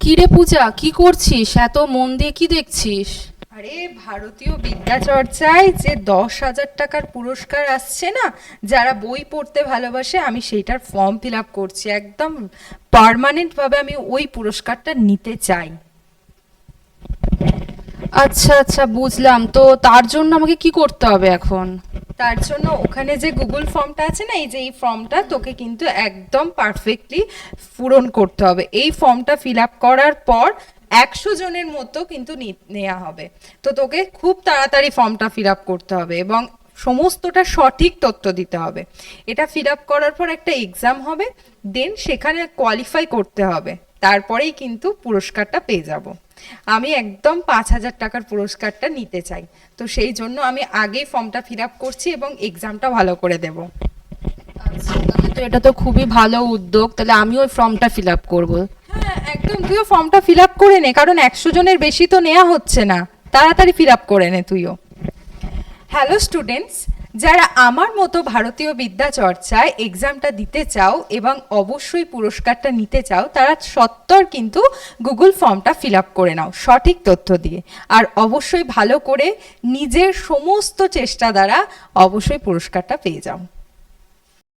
কিরে পূজা কি করছিস? এত মন দিয়ে কি দেখছিস? আরে ভারতীয় বিদ্যা চর্চায় যে দশ হাজার টাকার পুরস্কার আসছে না যারা বই পড়তে ভালোবাসে আমি সেইটার ফর্ম ফিল আপ করছি। একদম পার্মানেন্ট ভাবে আমি ওই পুরস্কারটা নিতে চাই। আচ্ছা আচ্ছা বুঝলাম। তো তার জন্য আমাকে কি করতে হবে এখন? তার জন্য ওখানে যে গুগল ফর্মটা আছে না, এই যে এই ফর্মটা তোকে কিন্তু একদম পারফেক্টলি পূরণ করতে হবে। এই ফর্মটা ফিল আপ করার পর একশো জনের মতো কিন্তু নেওয়া হবে। তো তোকে খুব তাড়াতাড়ি ফর্মটা ফিল আপ করতে হবে এবং সমস্তটা সঠিক তথ্য দিতে হবে। এটা ফিল আপ করার পর একটা এক্সাম হবে দেন সেখানে কোয়ালিফাই করতে হবে। তারপরেই কিন্তু পুরস্কারটা পেয়ে যাব। আমি একদম পাঁচ হাজার টাকার পুরস্কারটা নিতে চাই। তো সেই জন্য আমি আগেই ফর্মটা ফিল আপ করছি এবং এক্সামটা ভালো করে দেব। আচ্ছা তাহলে তো এটা তো খুবই ভালো উদ্যোগ তাহলে আমি ওই ফর্মটা ফিল আপ করব। হ্যাঁ একদম। তুইও ফর্মটা ফিল আপ করে নে কারণ একশো জনের বেশি তো নেওয়া হচ্ছে না। তাড়াতাড়ি ফিল আপ করে নে তুইও। Hello students. যারা আমার মতো ভারতীয় বিদ্যা চর্চায় এক্সামটা দিতে চাও এবং অবশ্যই পুরস্কারটা নিতে চাও, তারা সত্তর কিন্তু গুগল ফর্মটা ফিল আপ করে নাও, সঠিক তথ্য দিয়ে। আর অবশ্যই ভালো করে নিজের সমস্ত চেষ্টা দ্বারা অবশ্যই পুরস্কারটা পেয়ে যাও।